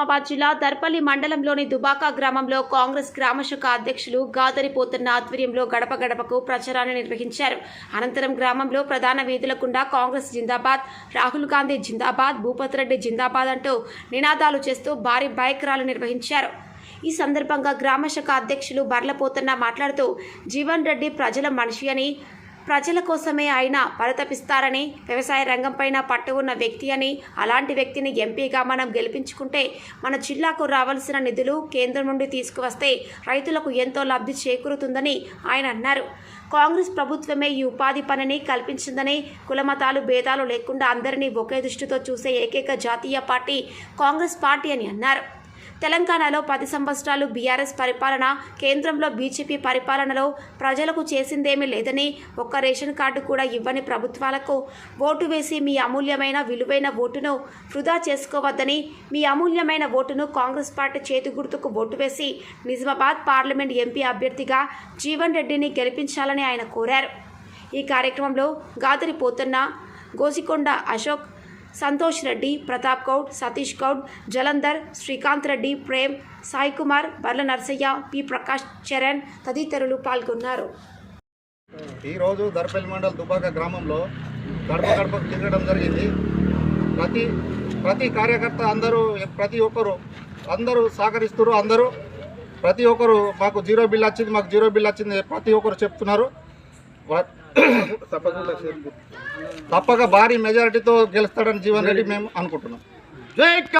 నిజామాబాద్ జిల్లా దర్పల్లి మండలంలోని దుబాకా గ్రామంలో కాంగ్రెస్ గ్రామశాఖ అధ్యక్షులు గాదరిపోతున్న ఆధ్వర్యంలో గడప గడపకు ప్రచారాన్ని నిర్వహించారు. అనంతరం గ్రామంలో ప్రధాన వీధులకుండా కాంగ్రెస్ జిందాబాద్ రాహుల్ గాంధీ జిందాబాద్ భూపత్ రెడ్డి జిందాబాద్ అంటూ నినాదాలు చేస్తూ భారీ బైక్ ర్యాలీ నిర్వహించారు. ఈ సందర్భంగా గ్రామశాఖ అధ్యక్షులు బర్లపోతన్న మాట్లాడుతూ జీవన్ రెడ్డి ప్రజల మనిషి అని ప్రజల కోసమే ఆయన పరితపిస్తారని వ్యవసాయ రంగంపైన పట్టు ఉన్న వ్యక్తి అని అలాంటి వ్యక్తిని ఎంపీగా మనం గెలిపించుకుంటే మన జిల్లాకు రావాల్సిన నిధులు కేంద్రం నుండి తీసుకువస్తే రైతులకు ఎంతో లబ్ధి చేకూరుతుందని ఆయన అన్నారు. కాంగ్రెస్ ప్రభుత్వమే ఈ ఉపాధి పనిని కల్పించిందని కులమతాలు భేదాలు లేకుండా అందరినీ ఒకే దృష్టితో చూసే ఏకైక జాతీయ పార్టీ కాంగ్రెస్ పార్టీ అని అన్నారు. తెలంగాణలో పది సంవత్సరాలు బీఆర్ఎస్ పరిపాలన కేంద్రంలో బీజేపీ పరిపాలనలో ప్రజలకు చేసిందేమీ లేదని ఒక్క రేషన్ కార్డు కూడా ఇవ్వని ప్రభుత్వాలకు ఓటు వేసి మీ అమూల్యమైన విలువైన ఓటును వృధా చేసుకోవద్దని మీ అమూల్యమైన ఓటును కాంగ్రెస్ పార్టీ చేతి గుర్తుకు ఓటు వేసి నిజామాబాద్ పార్లమెంట్ ఎంపీ అభ్యర్థిగా జీవన్ రెడ్డిని గెలిపించాలని ఆయన కోరారు. ఈ కార్యక్రమంలో గాదరి పోతన్న గోసికొండ అశోక్ సంతోష్ రెడ్డి ప్రతాప్ గౌడ్ సతీష్ గౌడ్ జలంధర్ శ్రీకాంత్ రెడ్డి ప్రేమ్ సాయి కుమార్ బర్ల నర్సయ్య పి. ప్రకాష్ చరణ్ తదితరులు పాల్గొన్నారు. ఈరోజు దర్పల్లి మండల్ దుబాక గ్రామంలో గడప గడపకు తిరగడం జరిగింది. ప్రతి ప్రతి కార్యకర్త అందరూ ప్రతి ఒక్కరు అందరూ సహకరిస్తున్నారు అందరూ. ప్రతి ఒక్కరు మాకు జీరో బిల్ వచ్చింది మాకు జీరో బిల్ వచ్చింది ప్రతి ఒక్కరు చెప్తున్నారు. తప్పకుండా తప్పక భారీ మెజారిటీతో గెలుస్తాడని జీవన్ రెడ్డి మేము అనుకుంటున్నాం.